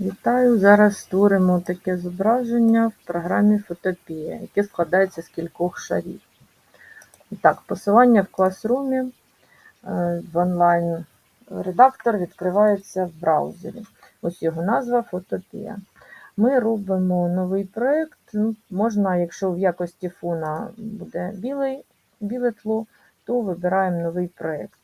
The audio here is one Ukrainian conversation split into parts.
Вітаю! Зараз створимо таке зображення в програмі Фотопія, яке складається з кількох шарів. І так, посилання в класрумі е, в онлайн редактор відкривається в браузері. Ось його назва Фотопія. Ми робимо новий проєкт. Ну, можна, якщо в якості фона буде білий, біле тло, то вибираємо новий проєкт.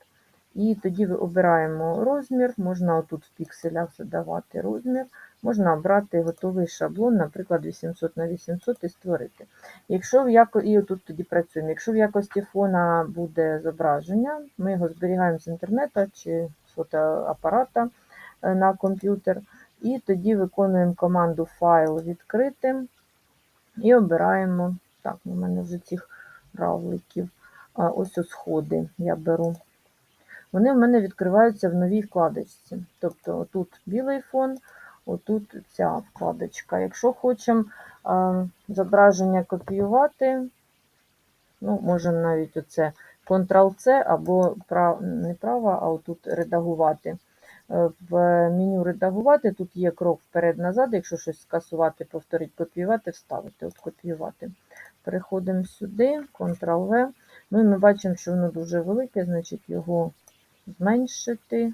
І тоді обираємо розмір, можна отут в пікселях задавати розмір, можна обрати готовий шаблон, наприклад, 800 на 800 і створити. Якщо в яко... І отут тоді працюємо. Якщо в якості фона буде зображення, ми його зберігаємо з інтернету чи з фотоапарата е, на комп'ютер, і тоді виконуємо команду файл відкрити і обираємо. Так, у мене вже цих равликів. Ось ось сходи я беру. Вони в мене відкриваються в новій вкладочці. Тобто отут білий фон, отут ця вкладочка. Якщо хочемо зображення копіювати, ну, можемо навіть оце Ctrl-C або прав, не право, а отут редагувати. Е, в меню редагувати тут є крок вперед-назад, якщо щось скасувати, повторити, копіювати, вставити, от копіювати. Переходимо сюди, Ctrl-V. Ну і ми бачимо, що воно дуже велике, значить його зменшити.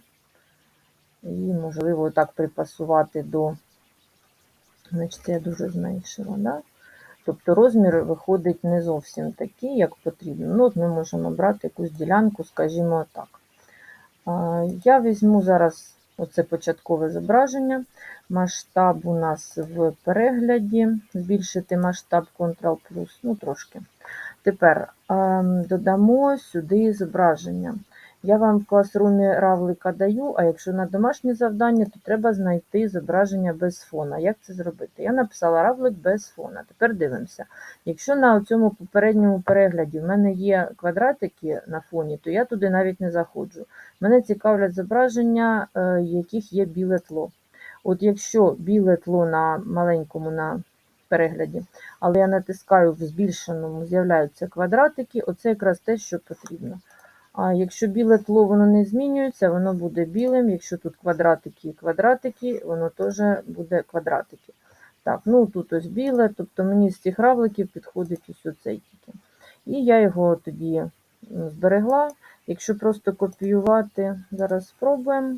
І, можливо, так припасувати до, значить, я дуже зменшила. Да? Тобто розмір виходить не зовсім такий, як потрібно. Ну, от Ми можемо брати якусь ділянку, скажімо так. Я візьму зараз оце початкове зображення. Масштаб у нас в перегляді, збільшити масштаб Ctrl+, ну трошки. Тепер додамо сюди зображення. Я вам в класрумі равлика даю, а якщо на домашнє завдання, то треба знайти зображення без фона. Як це зробити? Я написала равлик без фона. Тепер дивимося. Якщо на цьому попередньому перегляді в мене є квадратики на фоні, то я туди навіть не заходжу. Мене цікавлять зображення, е, яких є біле тло. От якщо біле тло на маленькому на перегляді, але я натискаю в збільшеному, з'являються квадратики, оце якраз те, що потрібно. А якщо біле тло воно не змінюється, воно буде білим. Якщо тут квадратики і квадратики, воно теж буде квадратики. Так, ну тут ось біле, тобто мені з цих равликів підходить ось оцей тільки. І я його тоді зберегла. Якщо просто копіювати, зараз спробуємо.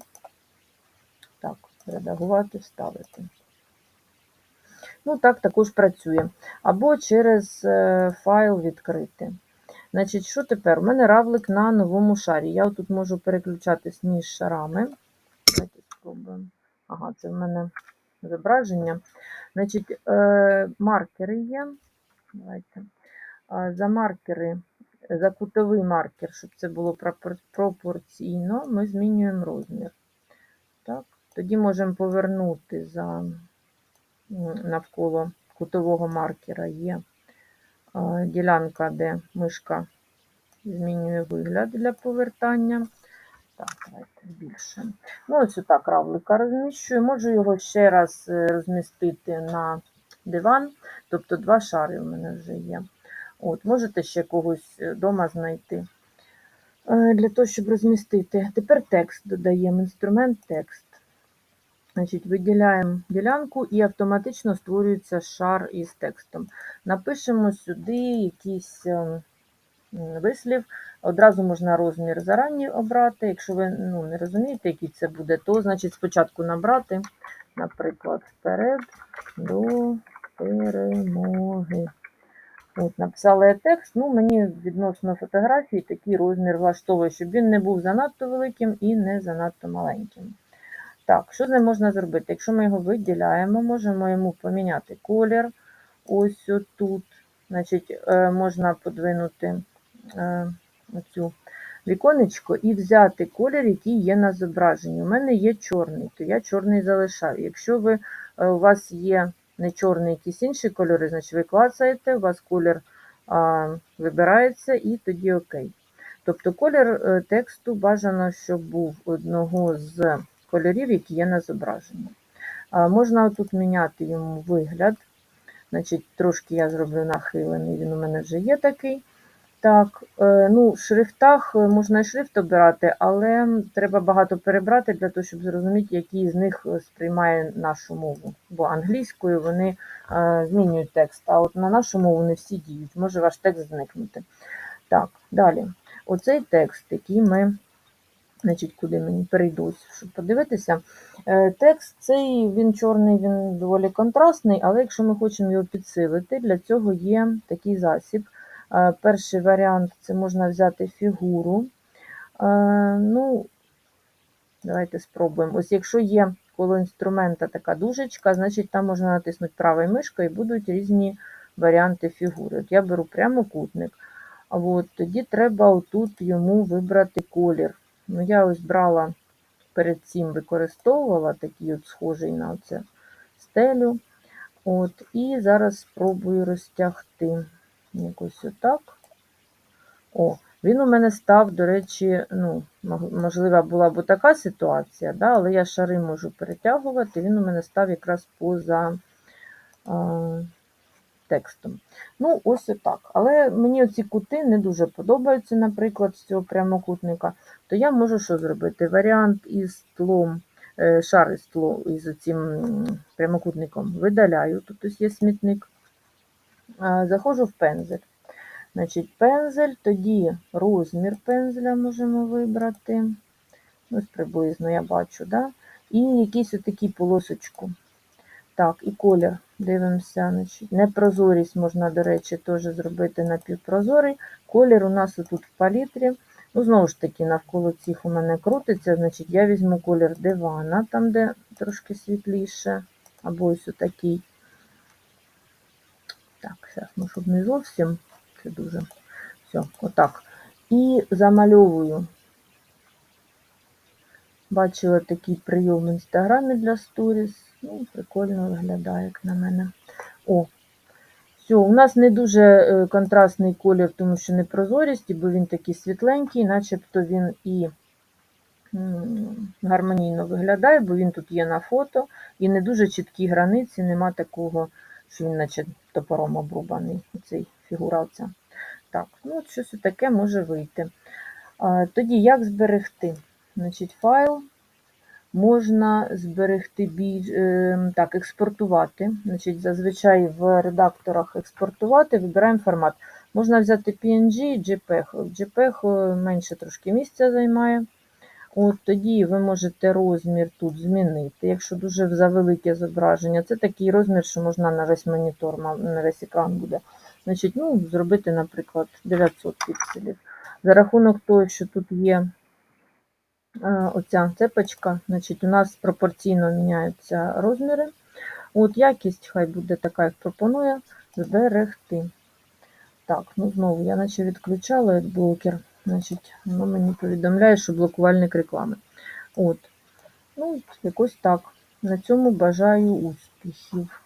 Так, редагувати, вставити. Ну, так також працює. Або через е, файл відкрити. Значить, що тепер? У мене равлик на новому шарі. Я тут можу переключатись між шарами. Давайте спробуємо. Ага, це в мене зображення. Значить, е, маркери є. Давайте. За маркери, за кутовий маркер, щоб це було пропорційно, ми змінюємо розмір. Так. Тоді можемо повернути за навколо кутового маркера є ділянка, де мишка змінює вигляд для повертання. Так, давайте більше. Ну, ось отак равлика розміщую. Можу його ще раз е, розмістити на диван, тобто два шари у мене вже є. От, Можете ще когось вдома знайти. Е, для того, щоб розмістити. Тепер текст додаємо, інструмент текст. Значить, Виділяємо ділянку і автоматично створюється шар із текстом. Напишемо сюди якийсь ем, вислів. Одразу можна розмір зарані обрати. Якщо ви ну, не розумієте, який це буде, то значить спочатку набрати, наприклад, вперед до перемоги. От, Написала я текст, ну мені відносно фотографії такий розмір влаштовує, щоб він не був занадто великим і не занадто маленьким. Так, що з ним можна зробити? Якщо ми його виділяємо, можемо йому поміняти колір. Ось тут. Значить, е, можна подвинути е, оцю віконечко і взяти колір, який є на зображенні. У мене є чорний, то я чорний залишаю. Якщо ви, е, у вас є не чорний, якісь інші кольори, значить ви клацаєте, у вас колір а, вибирається і тоді окей. Тобто колір тексту бажано, щоб був одного з кольорів, які є на зображенні. Можна тут міняти йому вигляд. Значить, Трошки я зроблю нахилений, він у мене вже є такий. Так, е, ну, в шрифтах е, можна і шрифт обирати, але треба багато перебрати для того, щоб зрозуміти, який з них е, сприймає нашу мову. Бо англійською вони змінюють текст, а от на нашу мову не всі діють. Може ваш текст зникнути. Так, далі. Оцей текст, який ми, значить, куди мені перейдусь, щоб подивитися. Е, Текст цей, він чорний, він доволі контрастний, але якщо ми хочемо його підсилити, для цього є такий засіб. Е, Перший варіант це можна взяти фігуру. Е, Ну, давайте спробуємо. Ось якщо є коло інструмента така дужечка, значить там можна натиснути правою мишкою і будуть різні варіанти фігури. От я беру прямокутник. От тоді треба отут йому вибрати колір. Ну, я ось брала перед цим використовувала такий от схожий на оце стелю. От, і зараз спробую розтягти якось отак. О, він у мене став, до речі, ну, можлива була б така ситуація, да, але я шари можу перетягувати, він у мене став якраз поза а, текстом. Ну, ось отак. Але мені оці кути не дуже подобаються, наприклад, з цього прямокутника, то я можу що зробити? Варіант із тлом, е, шар із тлом, із цим прямокутником видаляю, тут ось є смітник. Заходжу в пензель. Значить, пензель, тоді розмір пензеля можемо вибрати. Ось приблизно я бачу, да? І якийсь отакий полосочку. Так, і колір. Дивимося. Значить, непрозорість можна, до речі, теж зробити напівпрозорий. Колір у нас тут в палітрі. Ну, знову ж таки, навколо цих у мене крутиться. Значить, я візьму колір дивана, там, де трошки світліше, або ось отакий. Так, зараз, ну, щоб не зовсім. Це дуже. Все, отак. І замальовую. Бачила такий прийом в інстаграмі для сторіс. Ну, прикольно виглядає, як на мене. О, все, у нас не дуже е, контрастний колір, тому що не прозорість, бо він такий світленький, начебто він і гармонійно виглядає, бо він тут є на фото, і не дуже чіткі границі, нема такого, що він наче топором обрубаний, цей фігура. Так, ну от щось таке може вийти. Тоді як зберегти? Значить, файл можна зберегти більш е, так, експортувати. Значить, зазвичай в редакторах експортувати, вибираємо формат. Можна взяти PNG і JPEG. JPEG е, менше трошки місця займає. От тоді ви можете розмір тут змінити. Якщо дуже завелике зображення, це такий розмір, що можна на весь монітор, на весь екран буде. Значить, ну, зробити, наприклад, 900 пікселів. За рахунок того, що тут є оця цепочка, значить, у нас пропорційно міняються розміри. От якість хай буде така, як пропонує, зберегти. Так, ну знову я наче відключала блокер. Значить, воно мені повідомляє, що блокувальник реклами. От. Ну, якось так. На цьому бажаю успіхів.